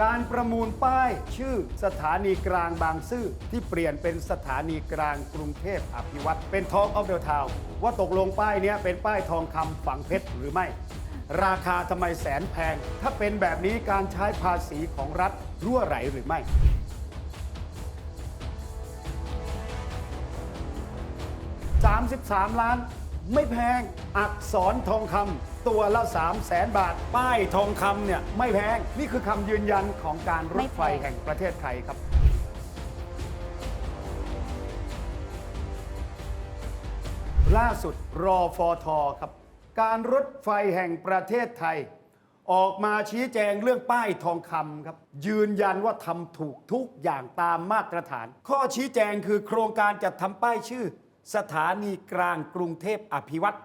การประมูลป้ายชื่อสถานีกลางบางซื่อที่เปลี่ยนเป็นสถานีกลางกรุงเทพอภิวัตรเป็นทองออฟเดอะทาวว่าตกลงป้ายเนี้ยเป็นป้ายทองคำฝังเพชรหรือไม่ ราคาทำไมแสนแพง ถ้าเป็นแบบนี้การใช้ภาษีของรัฐรั่วไหลหรือไม่ 33 ล้าน ไม่แพงอักษรทองคำตัวละ 3 0 0แสนบาท ป้ายทองคำเนี่ยไม่แพง นี่คือคำยืนยันของการรถไฟแพงแห่งประเทศไทยครับ ล่าสุดรอฟอทอครับ การรถไฟแห่งประเทศไทย ออกมาชี้แจงเรื่องป้ายทองคำครับ ยืนยันว่าทำถูกทุกอย่างตามมาตรฐาน ข้อชี้แจงคือโครงการจัดทำป้ายชื่อ สถานีกลางกรุงเทพอภิวัตร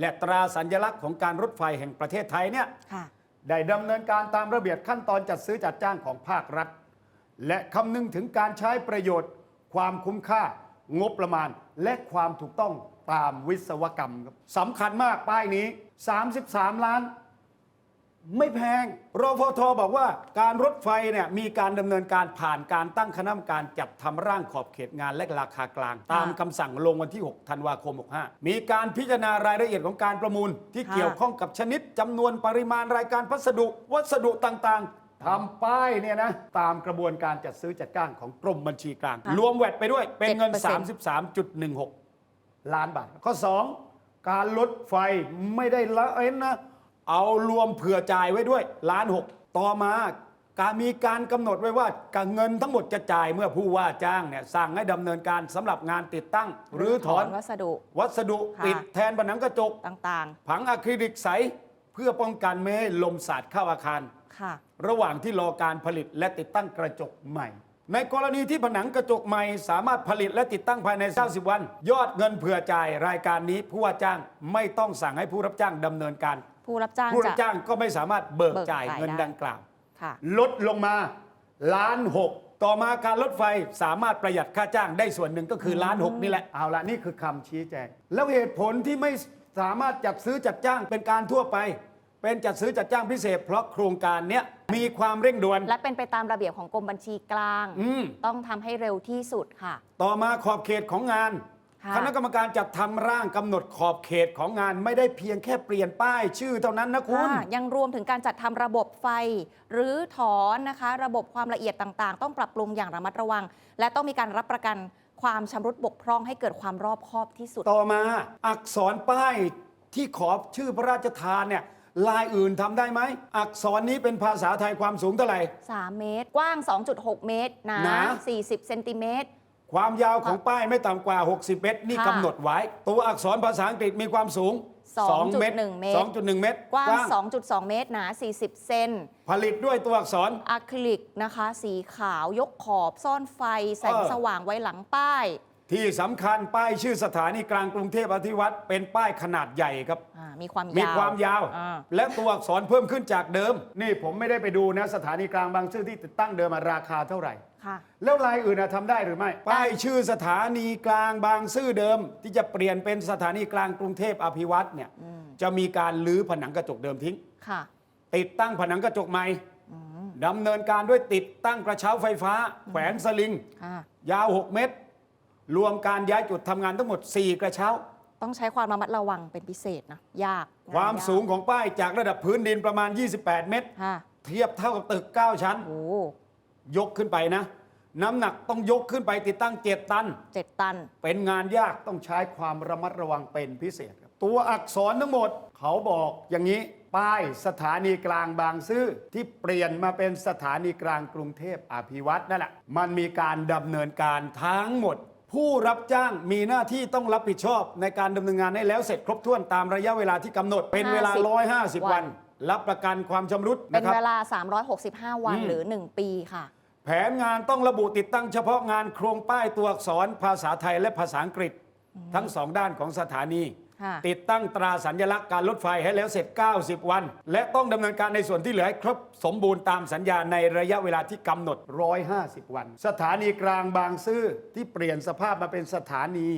และตราสัญลักษณ์ของการรถไฟแห่งประเทศไทยเนี่ย ค่ะ ได้ดำเนินการตามระเบียบขั้นตอนจัดซื้อจัดจ้างของภาครัฐ และคำนึงถึงการใช้ประโยชน์ ความคุ้มค่า งบประมาณ และความถูกต้องตามวิศวกรรมครับสำคัญมากป้ายนี้ 33 ล้าน ไม่แพงรฟทบอกว่าการรถไฟเนี่ยมีการดำเนินการผ่านการตั้งคณะกรรมการจัดทำร่างขอบเขตงานและราคากลาง ตามคำสั่งลงวันที่ 6 ธันวาคม 65 มีการพิจารณารายละเอียดของการประมูล ที่ค่ะ เกี่ยวข้องกับชนิดจำนวนปริมาณรายการพัสดุ วัสดุต่างๆทำป้ายเนี่ยนะตามกระบวนการจัดซื้อจัดจ้างของกรมบัญชีกลาง ค่ะรวมแวดไปด้วยเป็นเงิน 7% 33.16 ล้านบาท ข้อ 2 การลดไฟไม่ได้ละเอ้นนะ เอารวมเผื่อจ่ายไว้ด้วยล้านหกต่อมาการมีการกำหนดไว้ว่าการเงินทั้งหมดจะจ่ายเมื่อผู้ว่าจ้างเนี่ยสั่งให้ดำเนินการสำหรับงานติดตั้ง หรือถอนวัสดุ วัสดุค่ะติดแทนผนังกระจกต่างผังอะคริลิกใส เพื่อป้องกันไม่ให้ลมสาดเข้าอาคารๆค่ะ ระหว่างที่รอการผลิตและติดตั้งกระจกใหม่ ในกรณีที่ผนังกระจกใหม่ สามารถผลิตและติดตั้งภายใน 90 วัน ยอดเงินเผื่อจ่ายรายการนี้ผู้ว่าจ้างไม่ต้องสั่งให้ผู้รับจ้างดำเนินการ ผู้รับจ้างผู้รัจะบจ้างก็ไม่สามารถเบิกเบิกจ่ายจ่ายเงินได้ ดังกล่าว ค่ะ ลดลงมาล้านหกต่อมาการรถไฟสามารถประหยัดค่าจ้างได้ส่วนหนึ่งก็คือล้านหกนี่แหละเอาละนี่คือคำชี้แจง แล้วเหตุผลที่ไม่สามารถจัดซื้อจัดจ้างเป็นการทั่วไป เป็นจัดซื้อจัดจ้างพิเศษ เพราะโครงการเนี้ยมีความเร่งด่วน และเป็นไปตามระเบียบของกรมบัญชีกลาง อืม ต้องทำให้เร็วที่สุดค่ะ ต่อมาขอบเขตของงาน ค่ะ คณะกรรมการจัดทำร่างกำหนดขอบเขตของงานไม่ได้เพียงแค่เปลี่ยนป้ายชื่อเท่านั้นนะคุณ ค่ะยังรวมถึงการจัดทำระบบไฟ หรือถอนนะคะ ระบบความละเอียดต่างๆ ต้องปรับปรุงอย่างระมัดระวัง และต้องมีการรับประกันความชำรุดบกพร่องให้เกิดความรอบคอบที่สุด ต่อมาอักษรป้ายที่ขอบชื่อพระราชทานเนี่ยลายอื่นทำได้ไหม อักษรนี้เป็นภาษาไทยความสูงเท่าไหร่ 3 เมตร กว้าง 2.6 เมตรหนาหนา 40 เซนติเมตร ความยาวของป้ายไม่ต่ำกว่า 60 เมตร นี่ค่ะกำหนดไว้ ตัวอักษรภาษาอังกฤษมีความสูง2.1เมตร เมตร 2.1 เมตรกว้าง 2.2 เมตร หนา 40 เซนผลิตด้วยตัวอักษร อะคริลิกนะคะ สีขาวยกขอบซ่อนไฟ แสงเออ สว่างไว้หลังป้าย ที่สำคัญป้ายชื่อสถานีกลางกรุงเทพอธิวัตรเป็นป้ายขนาดใหญ่ครับ อ่ามีความยาวมีความยาว อ่และตัวอักษรเพิ่มขึ้นจากเดิม นี่ผมไม่ได้ไปดูนะสถานีกลางบางซื่อที่ติดตั้งเดิมอะราคาเท่าไหร่ ค่ะ แล้วลายอื่นอะทำได้หรือไม่ ป้ายชื่อสถานีกลางบางซื่อเดิม ที่จะเปลี่ยนเป็นสถานีกลางกรุงเทพอภิวัตรเนี่ยจะมีการลื้อผนังกระจกเดิมทิ้ง ค่ะติดตั้งผนังกระจกใหม่ดำเนินการด้วยติดตั้งกระเช้าไฟฟ้า แขวนสลิงค่ะยาว 6 เมตร รวมการย้ายจุดทำงานทั้งหมด 4 กระเช้า ต้องใช้ความระมัดระวังเป็นพิเศษนะยากความยกสูงของป้ายจากระดับพื้นดินประมาณ 28 เมตร ค่ะเทียบเท่ากับตึก 9 ชั้น โอ้ยกขึ้นไปนะ น้ำหนักต้องยกขึ้นไปติดตั้ง 7 ตัน เจ็ดตัน เป็นงานยากต้องใช้ความระมัดระวังเป็นพิเศษครับตัวอักษรทั้งหมด เขาบอกอย่างนี้ ป้ายสถานีกลางบางซื่อที่เปลี่ยนมาเป็นสถานีกลางกรุงเทพอภิวัตรนั่นแหละมันมีการดำเนินการทั้งหมด ผู้รับจ้างมีหน้าที่ต้องรับผิดชอบในการดำเนินงานให้แล้วเสร็จครบถ้วนตามระยะเวลาที่กำหนดเป็นเวลา50 150 วัน รับประกันความชำรุดเป็นนะครับ เวลา 365 วันอืม หรือ 1 ปีค่ะ แผนงานต้องระบุติดตั้งเฉพาะงานโครงป้ายตัวอักษรภาษาไทยและภาษาอังกฤษ ทั้งสองด้านของสถานีค่ะ ติดตั้งตราสัญลักษณ์การรถไฟให้แล้วเสร็จ 90 วัน และต้องดำเนินการในส่วนที่เหลือให้ครบสมบูรณ์ตามสัญญาในระยะเวลาที่กำหนด 150 วัน สถานีกลางบางซื่อที่เปลี่ยนสภาพมาเป็นสถานี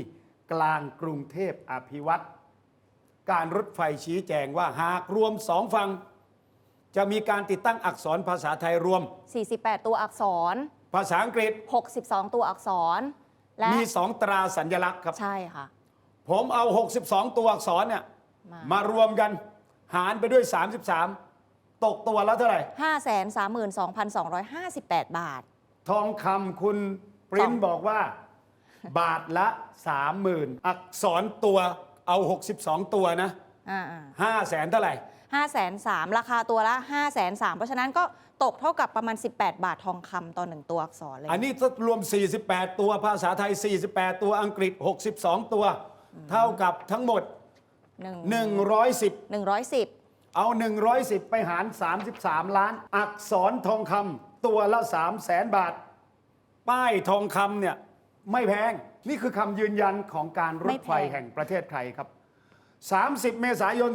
กลางกรุงเทพอภิวัตรการรถไฟชี้แจงว่าหากรวมสองฝั่งจะมีการติดตั้งอักษรภาษาไทยรวม 48 ตัวอักษร ภาษาอังกฤษ 62 ตัวอักษร และมีสองตราสัญลักษณ์ครับ ใช่ค่ะ ผมเอา 62 ตัวอักษรเนี่ยมามารวมกันหารไปด้วย 33 ตกตัวแล้วเท่าไหร่532,258 บาท ทองคำคุณปริ้นสอง บอกว่า บาทละ 30,000 อักษรตัวเอา 62 ตัวนะอ่า5แสนเท่าไหร่ ห้าแสนสามราคาตัวละ5้าแสนสามเพราะฉะนั้นก็ตกเท่ากับประมาณ 18 บาททองคำต่อหนึ่งตัวอักษรเลย อันนี้ถ้ารวม 48 ตัวภาษาไทย 48 ตัวอังกฤษ 62 ตัว เท่ากับทั้งหมด หนึ่ง110 หนึ่งร้อยสิบเอา 110 ไปหาร 33 ล้าน อักษรทองคำตัวละ 3 0 0แสนบาท ป้ายทองคำเนี่ย ไม่แพง นี่คือคำยืนยันของการรถไฟแห่งประเทศไทยครับ 30 เมษายน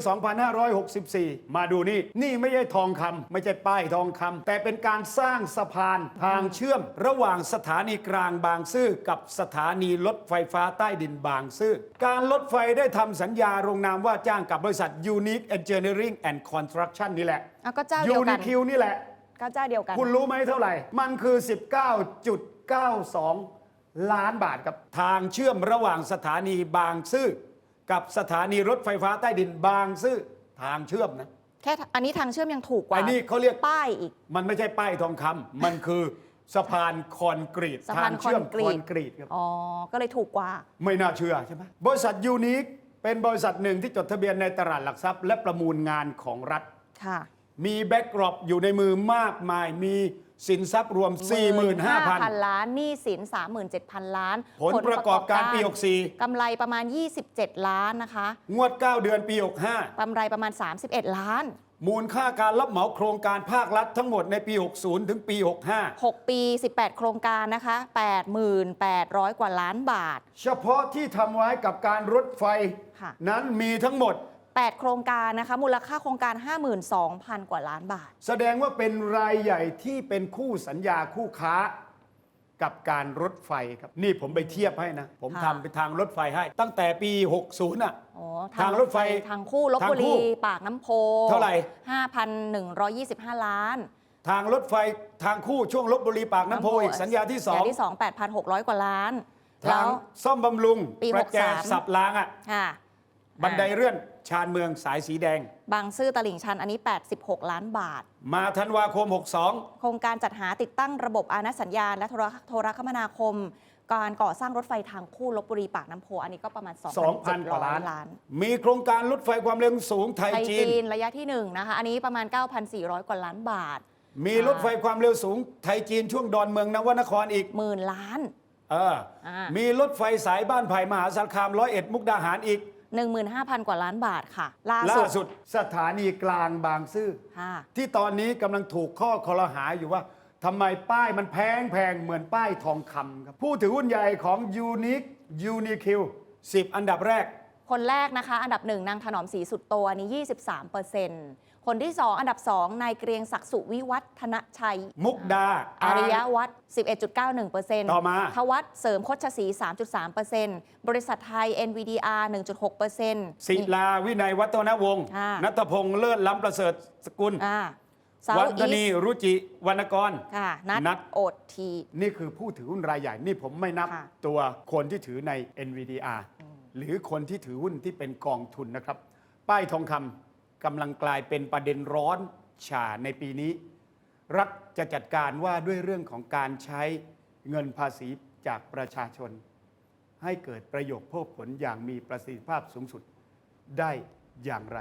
2564 มาดูนี่ นี่ไม่ใช่ทองคำไม่ใช่ป้ายทองคำแต่เป็นการสร้างสะพานทางเชื่อม ระหว่างสถานีกลางบางซื่อกับสถานีรถไฟฟ้าใต้ดินบางซื่อ การรถไฟได้ทำสัญญาโรงนามว่าจ้างกับบริษัท Unique Engineering and Construction นี่แหละอะก็เจ้าเดียวกัน Uniq นี่แหละ ก็เจ้าเดียวกัน คุณรู้ไหมเท่าไหร่ มันคือ 19.92 ล้านบาทครับทางเชื่อมระหว่างสถานีบางซื่อ กับสถานีรถไฟฟ้าใต้ดินบางซื่อทางเชื่อมนะแค่อันนี้ทางเชื่อมยังถูกกว่าไอ้นี่เขาเรียกป้ายอีก มันไม่ใช่ป้ายทองคำมันคือสะพานคอนกรีตสะพานทางเชื่อมคอนกรีตคอนกรีตครับอ๋อก็เลยถูกกว่า ไม่น่าเชื่อใช่ไหมบริษัทยูนิคเป็นบริษัทหนึ่งที่จดทะเบียนในตลาดหลักทรัพย์ และประมูลงานของรัฐค่ะ มีแบ็กกรอบอยู่ในมือมากมาย มีสินทรัพย์รวม 45,000 45,000ล้านหนี้สิน 37,000 ล้าน ผลประกอบการปีกำไรประมาณ 27 ล้านนะคะ64งวด 9 เดือนปีกำไรประมาณ 31 ล้าน65มูลค่าการรับเหมาโครงการภาครัฐทั้งหมดในปี 60 ถึงปี6ปี 18 โครงการนะคะ 88,000 กว่าล้านบาท65เฉพาะที่ทำไว้กับการรถไฟค่ะนั้นมีทั้งหมด 8 โครงการนะคะมูลค่าโครงการ 52,000 กว่าล้านบาท แสดงว่าเป็นรายใหญ่ที่เป็นคู่สัญญาคู่ค้ากับการรถไฟครับ นี่ผมไปเทียบให้นะ ผมค่ะ ทำไปทางรถไฟให้ ตั้งแต่ปี 60น่ะโอ้ทางรถไฟทางคู่ลบทางบุคู่รีปากน้ำโพเท่าไหร่ 5,125 ล้านทางรถไฟทางคู่ช่วงลบบุรีปากน้ำโพอีกสัญญาที่ สัญญาที่2 8,600 กว่าล้าน 2 แล้ทางว ซ่อมบำรุงปีประแจ63 สับรางอะ ค่ะ บันไดอ่าเลื่อนชานเมืองสายสีแดง บางซื่อตลิ่งชันอันนี้ 86 ล้านบาท มาธันวาคมโครงการจัดหาติดตั้งระบบอาณสัญญาณ และโทรโทรคมนาคม การก่อสร้างรถไฟทางคู่ลบบุรีปากน้ำโพอันนี้ก็ประมาณ62 2,000กว่าล้าน2,700ล้าน มีโครงการรถไฟความเร็วสูงไทยไทยจีจีนนระยะที่ 1 นะคะ อันนี้ประมาณ 9,400 กว่าล้านบาท มีรถไฟความเร็วสูงไทยจีนช่วงดอนเมืองนวนครอีกหมื่นล้านเอออ่ามีมีรถไฟสายบ้านไผ่มหาสารคามร้อยเอ็ดมุกดาหารอีก 15,000 กว่าล้านบาทค่ะ ล่าล่าสุดสุดสถานีกลางบางซื่อ ค่ะ ที่ตอนนี้กำลังถูกข้อคอรหาอยู่ว่าทำไมป้ายมันแพงแพงเหมือนป้ายทองคำครับ ผู้ถือหุ้นใหญ่ของ Unique Uniq 10 อันดับแรก คนแรกนะคะ อันดับหนึ่งนางถนอมศรีสุดโตอันนี้ 23เปอร์เซ็นต์ คนที่ 2 อันดับ 2 นายเกรียงศักดิ์สุวิวัฒนชัย มุกดาอาริยวัฒน์11.91เปอร์เซ็นต์ต่อมาทวัฒน์เสริมโคชศรี3.3เปอร์เซ็นต์บริษัทไทย NVDR 1.6เปอร์เซ็นต์ศิลาวินัยวัฒนวงศ์ค่ะนัทพงษ์เลิศล้ำประเสริฐสกุลอ่าเซาวัท์ฒอีนีสรุจิวรรณกรค่ะนัดนัทโอดที นี่คือผู้ถือหุ้นรายใหญ่ นี่ผมไม่นับค่ะตัวคนที่ถือใน NVDR หรือคนที่ถือหุ้นที่เป็นกองทุนนะครับ ป้ายทองคำ กำลังกลายเป็นประเด็นร้อนฉาในปีนี้ รัฐจะจัดการว่าด้วยเรื่องของการใช้เงินภาษีจากประชาชน ให้เกิดประโยชน์เพิ่มผลอย่างมีประสิทธิภาพสูงสุดได้อย่างไร